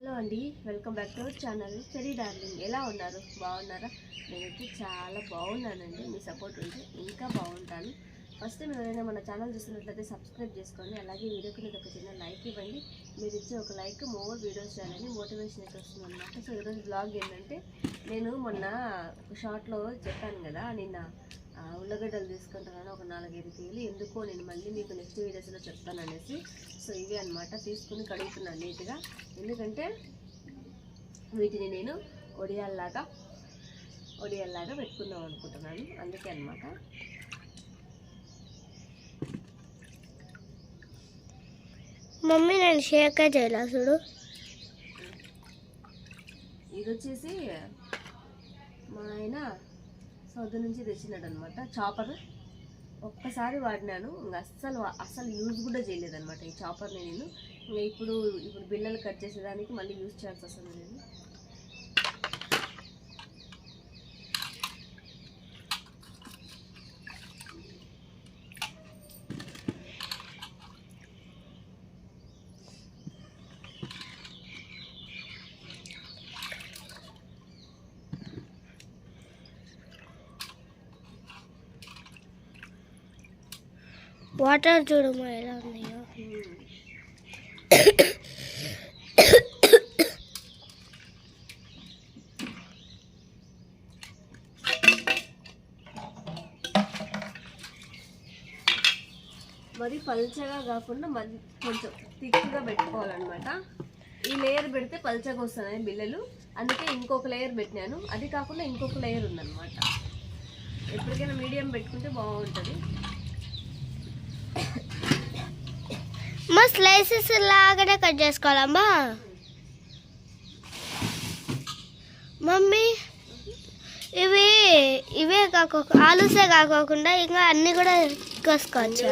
Hello అండి welcome back to our channel. Cherry darling ఎలా ఉన్నారు? బాగున్నారా? నేనైతే చాలా బాగున్నానండి. మీ సపోర్ట్ ఉంటే ఇంకా బాగుంటాను. ఫస్ట్ మీరు ఎవరైనా మన ఛానల్ చూస్తున్నట్లయితే సబ్స్క్రైబ్ చేసుకోండి. అలాగే వీడియోకి మీద ఒక చిన్న లైక్ ఇవ్వండి. మీరు ఇచ్చే ఒక లైక్ మోర్ వీడియోస్ చేయాలని మోటివేషన్ అయితే వస్తుంది అనమాట సో ఈరోజు బ్లాగ్ ఏంటంటే నేను మొన్న ఒక షార్ట్లో చెప్పాను కదా నిన్న ఉల్లగడ్డలు తీసుకుంటున్నాను ఒక నాలుగైదు కేలు ఎందుకో నేను మళ్ళీ మీకు నెక్స్ట్ వీడియోస్లో చెప్తాను అనేసి. సో ఇవి అన్నమాట. తీసుకుని కడుగుతున్నాను నీట్గా. ఎందుకంటే వీటిని నేను ఒడియాల్లాగా ఒడియాల్లాగా పెట్టుకుందాం అనుకుంటున్నాను. అందుకే అన్నమాట. మమ్మీ నేను షేక్ చేయాలి చూడు. ఇది వచ్చేసి మా ఆయన సౌద్ నుంచి తెచ్చినాడు అనమాట చాపర్ ఒక్కసారి వాడినాను. ఇంకా అస్సలు అస్సలు యూజ్ కూడా చేయలేదనమాట ఈ చాపర్ని నేను. ఇంకా ఇప్పుడు ఇప్పుడు బిల్లలు కట్ చేసేదానికి మళ్ళీ యూజ్ చేయాల్సి వస్తుంది. నేను వాటర్ చూడమ్మా ఎలా ఉన్నాయో. మరి పల్చగా కాకుండా మరి కొంచెం థిక్గా పెట్టుకోవాలన్నమాట. ఈ లేయర్ పెడితే పల్చగా వస్తున్నాయి బిల్లలు అందుకే ఇంకొక లేయర్ పెట్టినాను. అది కాకుండా ఇంకొక లేయర్ ఉందన్నమాట. ఎప్పటికైనా మీడియం పెట్టుకుంటే బాగుంటుంది. మా స్లైసెస్ లాగానే కట్ చేసుకోవాలమ్మా మమ్మీ ఇవి ఇవే కాకోకుండా ఆలూసే కాకోకుండా ఇంకా అన్ని కూడా కోసుకోవచ్చు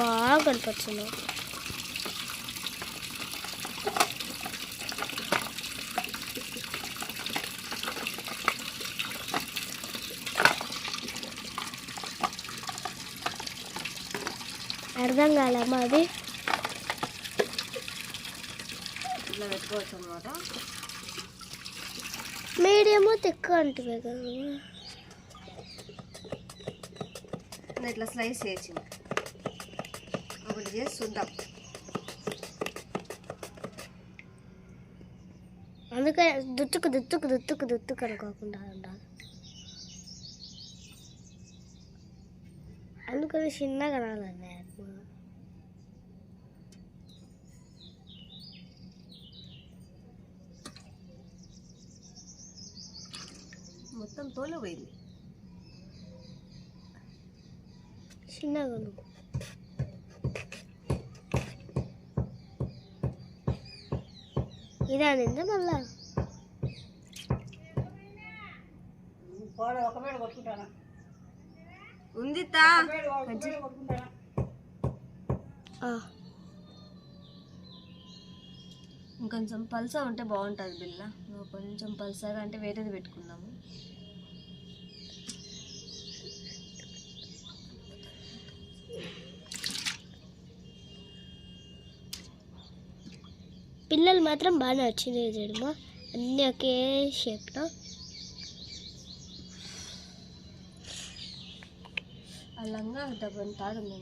బాగా కనపడుతున్నావు. అర్థం కాలమ్మా అది ఇట్లా పెట్టుకోవచ్చు అనమాట మీడియము తిక్కు అంటుంది కదా. ఇట్లా స్లైస్ చేసి ఒకటి చేసి చూద్దాం అందుకే దుత్తుకు దుత్తుకు దుత్తుకు దుత్తుకు అనుకోకుండా ఉండాలి. అందుకని చిన్నగా రాలండి మొత్తం తోలు పోయింది. చిన్నగా నువ్వు ఇదే అనిందా మళ్ళా? ఉంది తా. ఇంకొంచెం పల్సా ఉంటే బాగుంటుంది బిల్ల. నువ్వు కొంచెం పల్సాగా అంటే వేరేది పెట్టుకుందాము. పిల్లలు మాత్రం బాగానే వచ్చింది చూడమ్మా. అన్నీ ఒకే షేప్లో ఆ లంగా డబ్బని తాడుంది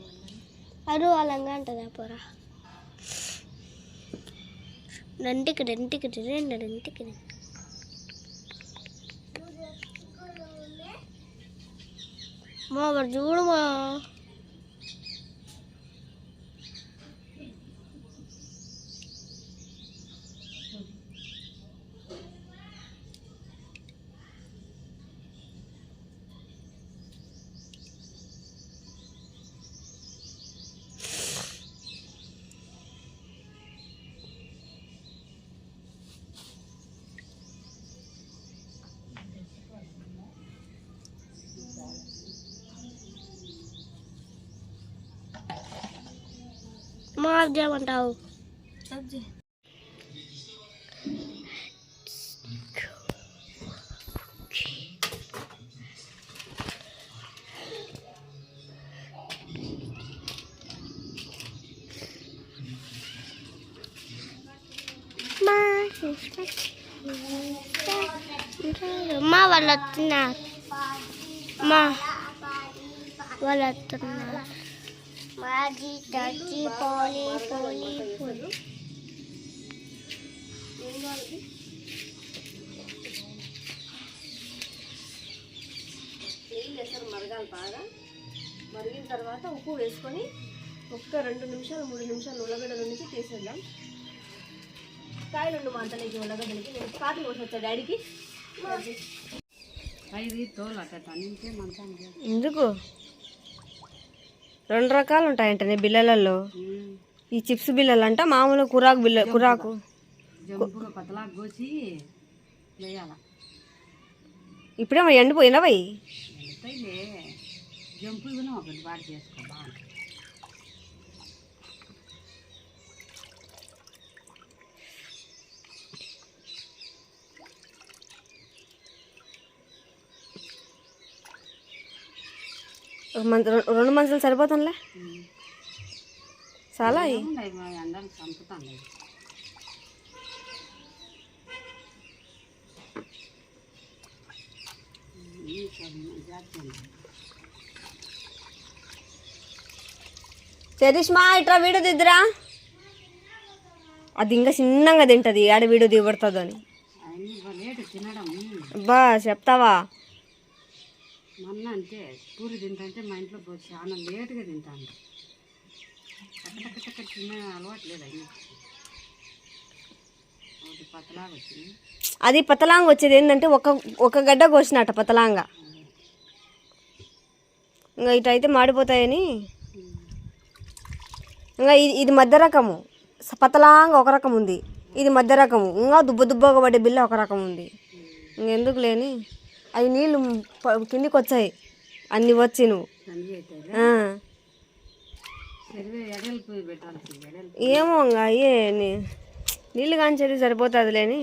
అరు అలాగా అంటదా పోరా. నంటికి రెంటికి రెండు రెంటికి మా వాడు చూడమా সবজি বানাও সবজি ما ولدنا ما ولدنا మాజీ టచ్చి పోలీ పోలీ పోలీ. నీళ్ళు వేస్తారు మరగాలి బాగా. మరిగిన తర్వాత ఉప్పు వేసుకొని ఒక్క రెండు నిమిషాలు మూడు నిమిషాలు ఉల్లగడ్డల నుంచి తీసేద్దాం. కాయలు ఉండు మా అంతలోకి ఉల్లగడ్డలకి. నేను పాటలు కోసం వచ్చా డాడీకి? ఐదు తోలు అట్ట అన్నింటే మంచానికి ఎందుకు? రెండు రకాలు ఉంటాయంట బిల్లలలో ఈ చిప్స్ బిల్లలు అంట మామూలు కురాకు బిల్ల కురాకు. ఇప్పుడేమో ఎండిపోయినా పోయి ఎంతైలే జంపులు కూడా ఒకటి ఒక మంత్ రెండు మంత్రులు సరిపోతుందిలే? చాలా చరిష్మా ఇట్రా వీడియో దిద్దురా. అది ఇంకా చిన్నగా తింటది ఆడ వీడియో దిగబడుతుందో అని అబ్బా చెప్తావా? మొన్న అంటే పూరి తింటే మా ఇంట్లో పోయి చాలా లేటుగా తింటాను టక్క టక్క తినే అలవాటు లేదు ఒకటి పతలాగా వచ్చింది. అది పతలాంగ వచ్చేది ఏంటంటే ఒక ఒక గడ్డ కోసినట్ట పతలాంగ. ఇంకా ఇటైతే మాడిపోతాయని. ఇంకా ఇది ఇది మధ్య రకము. పతలాంగ ఒక రకం ఉంది. ఇది మధ్య రకము. ఇంకా దుబ్బ దుబ్బగా పడే బిల్ల ఒక రకం ఉంది. ఇంకెందుకు లేని అవి నీళ్ళు కిందికి వచ్చాయి అన్ని వచ్చి నువ్వు. ఏమో అయ్యే నీ- నీళ్ళు కాంచేది సరిపోతుంది లేని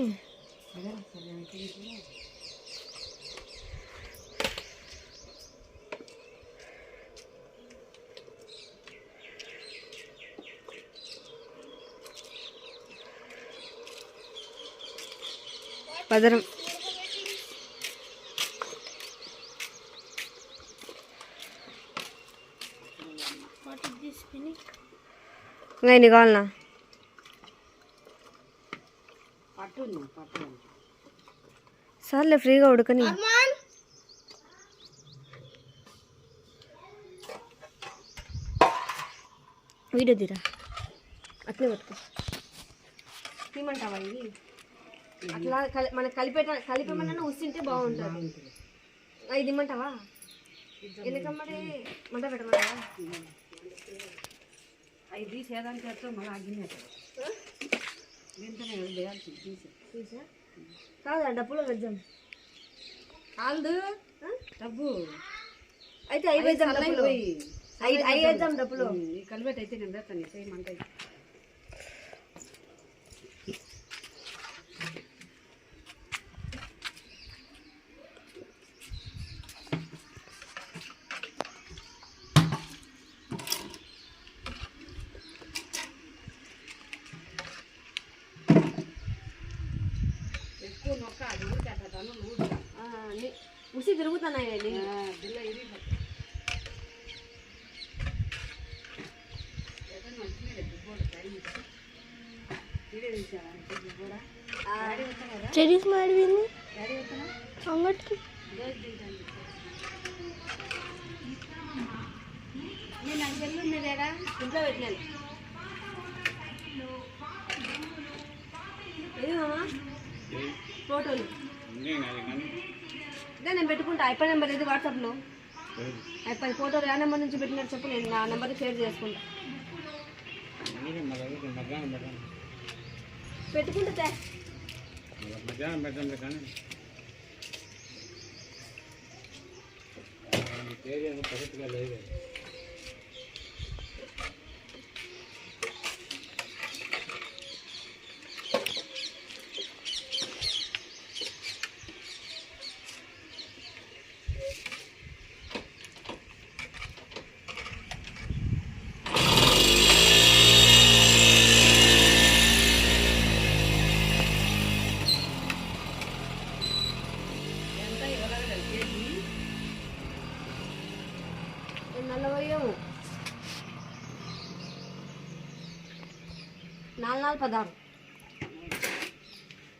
ఎడలు నువ్వు పట్టు సర్లే ఫ్రీగా ఉడకని. వీడియో తీరా? అట్లే పట్టుకో. తీమంటావా ఇది? అట్లా కలి మనకి కలిపేట కలిపేమన్నా ఉసిస్తే బాగుంటుంది. ఇది ఇమ్మంటావా? ఎందుకమ్మడే మంట పెట్టమంటావా అవి తీసేదానికి వచ్చా మళ్ళీ అగ్గినట్టు దీంతోనే వేయాల్సింది తీసి తీసా కాదా డబ్బులో వెజ్జాం కాదు డబ్బు. అయితే వేద్దాం డబ్బులు వేద్దాం డబ్బులు ఈ కలిపెట్టి అయితే నేను వేస్తాను చేయమంటే ఎక్కువ నొక్క అది ఊరికేస్తాను ఊరుగా ఆ, ని- ఉసి తిరుగుతున్నాయి అండి బిల్ల ఇరిగిపోతుంది ఏదైనా మంచిగా దుబ్బోడు టైం వీడియో తీసావా ఇది కూడా డాడీ వస్తాను కదా చెరీస్ మాడిపోయింది డాడీ వస్తానా అంగటికి రోజు తింటాను నేను నాకు ఇంట్లో పెట్టినాను ఏది ఫోటోలు. ఇదే నేను పెట్టుకుంటా. ఐపై నెంబర్ ఇది వాట్సాప్లో? ఐపై ఫోటోలు ఏ నెంబర్ నుంచి పెట్టినట్టు చెప్పు నేను నా నెంబర్ షేర్ చేసుకుంటా. పెట్టుకుంటా. మధ్యాహ్నం పెట్టండి కానీ. ఏరియా పద్ధతిగా లేదు. నలభైవు నాలుగు నాలుగు పదహారు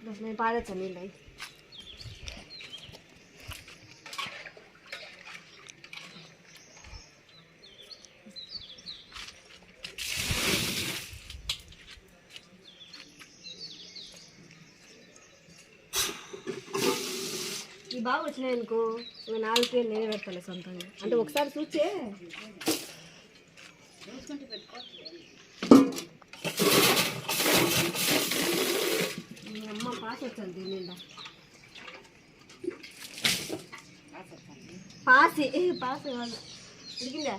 బస్ నేను పాడేస్తాను నీళ్ళు బాగా వచ్చినాయి అనుకో ఇక నాలుగు పేర్లు నేనే పెడతాను సొంతంగా. అంటే ఒకసారి చూచే మీ అమ్మ పాస్ వచ్చాను దీని నిండా పాసి పాస్ కాదు ఉడికిందా?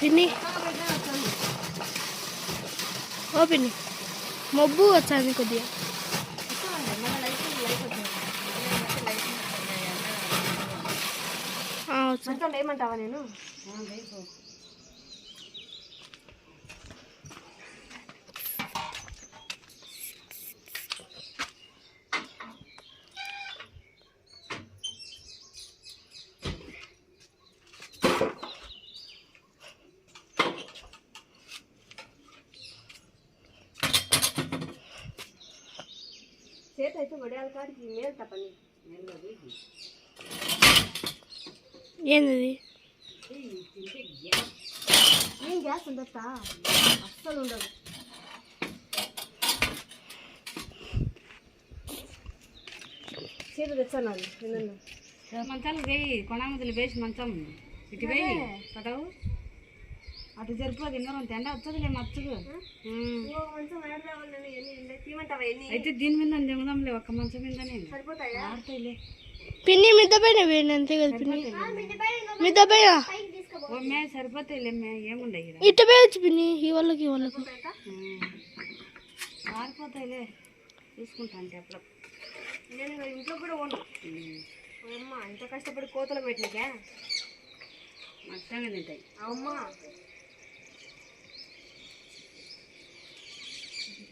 పిన్ని ఓ పిన్ని మబ్బు వచ్చింది కొద్దిగా ఏమంటావా నేను? అయితే వడియాల కాడికి మేలు తప్పని ఏంది ఏం గ్యాస్ ఉండొస్తా అస్సలు ఉండదు. చీర తెచ్చాను మంచాలు వేయి కొనామదులు వేసి మంచం ఇటు వేయి పదవు. అటు జరుపు తిన్నరం తెండ వచ్చదులే మచ్చుకు మంచం వేడ రావాలని ఎన్ని ఎన్ని తీయమంటావా ఎన్ని? అయితే దీని మీద దిగుదాంలే ఒక్క మంచం ఆడతాయిలే పిన్ని మిద్ద పైన వేయండి అంతే కదా పిన్ని మిద్ద పైన. ఓ మే సరిపోతాయిలే మే ఏముండయి. ఇట్ట పోయచ్చు పిన్ని ఈ వాళ్ళకి ఈ వాళ్ళకి. ఆరిపోతాయిలే తీసుకుంటా అంటే అప్పుడు నేను ఇక ఇంట్లో కూడా అమ్మ ఇంత కష్టపడి కోతలు పెట్టినకే? మచ్చంగా తింటాయి. అమ్మ.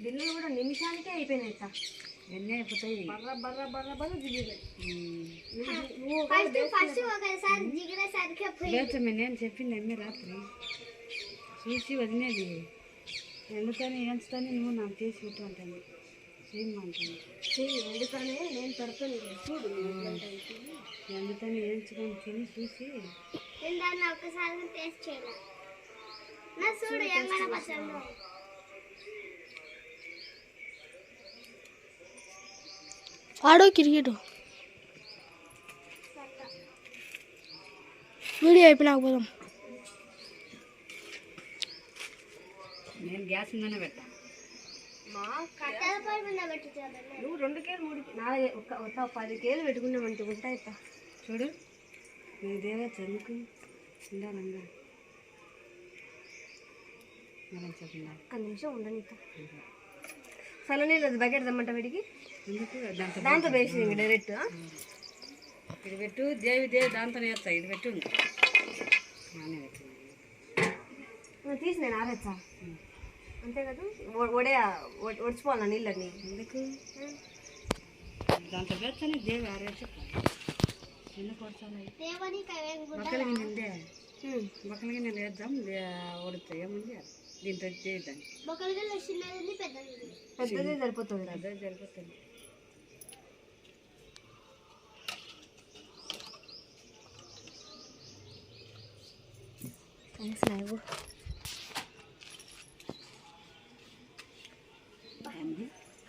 బిల్లులు కూడా నిమిషానికే అయిపోయినాయి ఇట్ట ఎన్ని అయిపోతాయి? బర్ర బర్ర బర్ర బర్ర దిగినాయి నేను చెప్పింది అమ్మి రాత్రి. చూసి వదినేది. ఎందుకని ఏంచుతాని నువ్వు నాకు చేసి పెట్టు అంటాను. చేయమంటాను ఎందుకనే? నేను పెడతాను చూడు ఎందుకని ఏంచుకొని తిని చూసి. ఆడో క్రికెట్ వీడియో అయిపోయినాక పోదాం. నేను గ్యాస్ మీదనే పెట్టా. నువ్వు రెండు కేలు మూడు నాలుగు ఒక ఒక పది కేలు పెట్టుకున్నామంటే ఉంటాయి. చూడు. నువ్వు దేవా చదువుకు ఉండాలంగా మనం చెప్పిన. ఒక్క నిమిషం ఉండని ఇట్ట. చల్లనీళ్ళు అది బకెట్ తెమ్మంట వీడికి? దాంతో దాంతో వేసి ఇంక డైరెక్ట్? ఇది పెట్టు దేవి దేవి దాంతో వేస్తా ఇది పెట్టు. తీసి నేను ఆరేచ్చా అంతే కదా? ఒడే ఒడిచిపోవాలా నీళ్ళని ఎందుకు? దాంట్లో వేస్తేనే దేవి ఆరేసి ఎందుకు. బక్కలకి నేను వేద్దాం ఉడుతా ఏముంది? దీంతో చేద్దాం. పెద్దదే సరిపోతుంది. అదే సరిపోతుంది. థ్యాంక్స్ నాయబు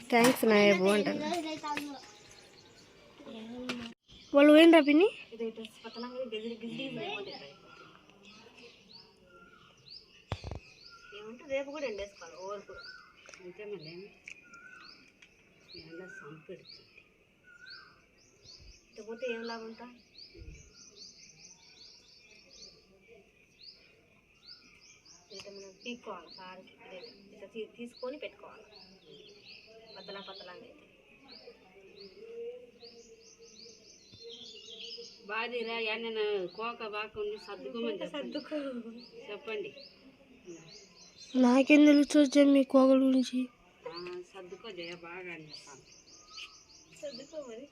థ్యాంక్స్ నాయబు అంటారు. వాళ్ళు పోయినరా పిన్ని? ఇదైతే పక్కనంగా గజిరి గజిరి ఏమంటే రేపు కూడా ఎండేసుకోవాలి ఓర్పు అంతే మళ్ళీ ఎండ సంపెడుతుంది లేకపోతే ఏం లాభం ఇట్లా మనం పీక్కోవాలి సారి ఇట్లా తీ- తీసుకొని పెట్టుకోవాలి. పతలా పతలాగా అయితే. బాదిరా నేను కోక బాగుంది సర్దుకోమని చెప్పండి. చెప్పండి. నాకేం తెలుసు మీ కోగల గురించి? సర్దుకో జయ బాగా అని సర్దుకో మరి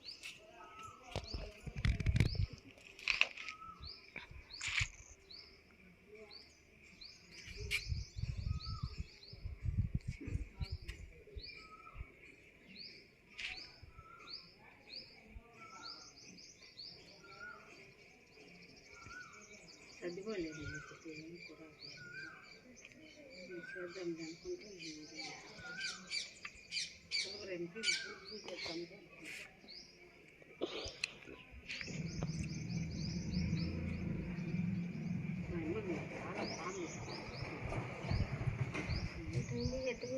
సర్దుకోలేదు ఏం కూడా చేద్దాం అనుకుంటే రెండు చేస్తాం మా అమ్మ చాలా బాగుంది ఎట్టు చూసినాము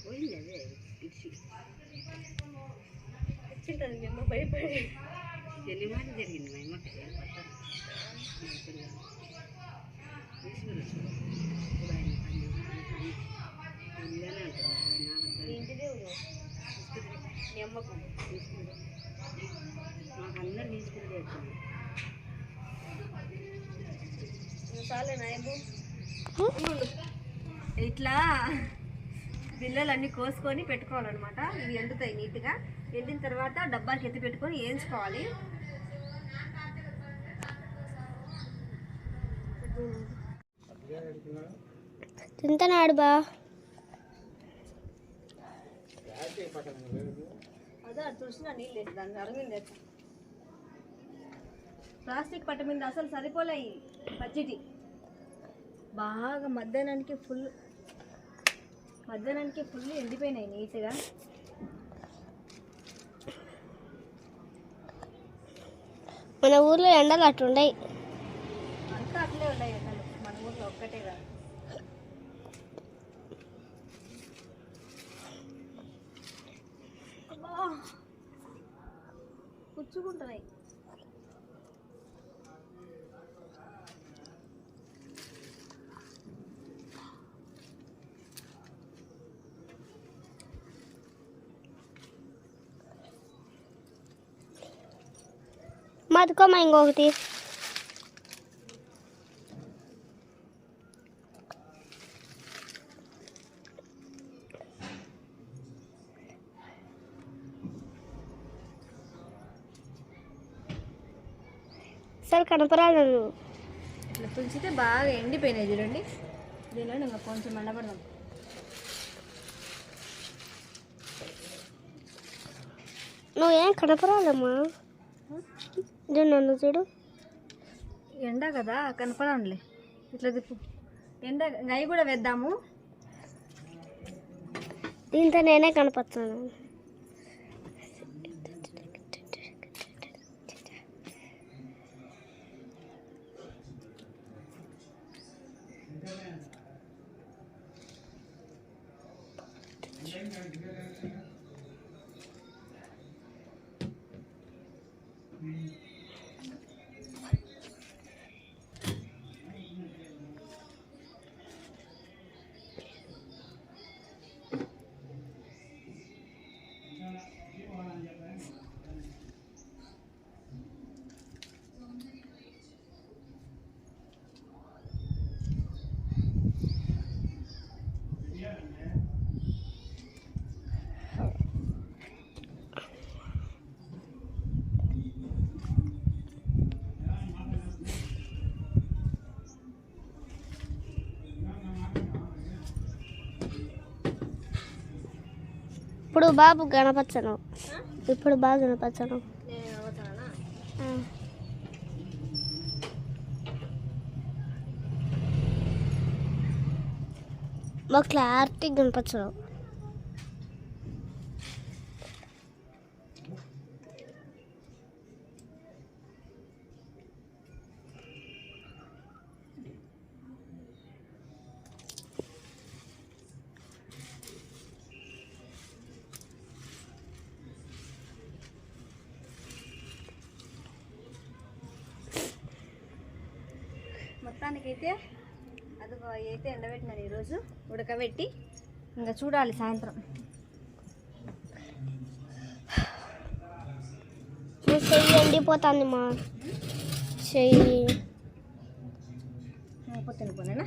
పోయింది అదే ఇచ్చి వచ్చింటుంది మేము భయపడి ఎన్ని జరిగింది మా అమ్మకి మీ అమ్మకు మాకు అందరు వచ్చింది చాలే నాయబు ఇట్లా బిల్లలన్నీ కోసుకొని పెట్టుకోవాలన్నమాట. ఇవి ఎండుతాయి నీట్గా. ఎండిన తర్వాత డబ్బాకి ఎత్తి పెట్టుకొని వేయించుకోవాలి. తింటున్నాడు బా. అదే అది చూసినా నీళ్ళు లేదు దాన్ని అరవింది ప్లాస్టిక్ పట్ట మీద అసలు సరిపోలే పచ్చిటి బాగా మధ్యాహ్నానికి ఫుల్ మధ్యాహ్నానికి ఫుల్ ఎండిపోయినాయి నీట్గా. మన ఊర్లో ఎండలు అట్టుండయి అంతా అట్లే ఉన్నాయి అసలు మన ఊర్లో ఒక్కటే కాదు! పుచ్చుకుంటున్నాయి. మధుకోమ ఇంకొకటి అసలు కనపరాదు నువ్వు ఇట్లా తుంచితే బాగా ఎండిపోయినాయి చూడండి. దీనిలో ఇంకా కొంచెం ఎండబడదాం నువ్వేం కనపరాదమ్మా నన్ను చూడు. ఎండ కదా కనపడంలే. ఇట్లా తిప్పు ఎండ గై కూడా వేద్దాము. దీంతో నేనే కనపడుతున్నాను. ఇప్పుడు బాబు కనపచ్చను ఇప్పుడు బాగా కనపచ్చను మాకు క్లారిటీ గణపచ్చను. మొత్తానికైతే అదిగో అవి అయితే ఎండబెట్టినాను ఈరోజు ఉడకబెట్టి ఇంకా చూడాలి సాయంత్రం. చెయ్యి ఎండిపోతుంది మా. చెయ్యి. పొత్తుని పోనేనా?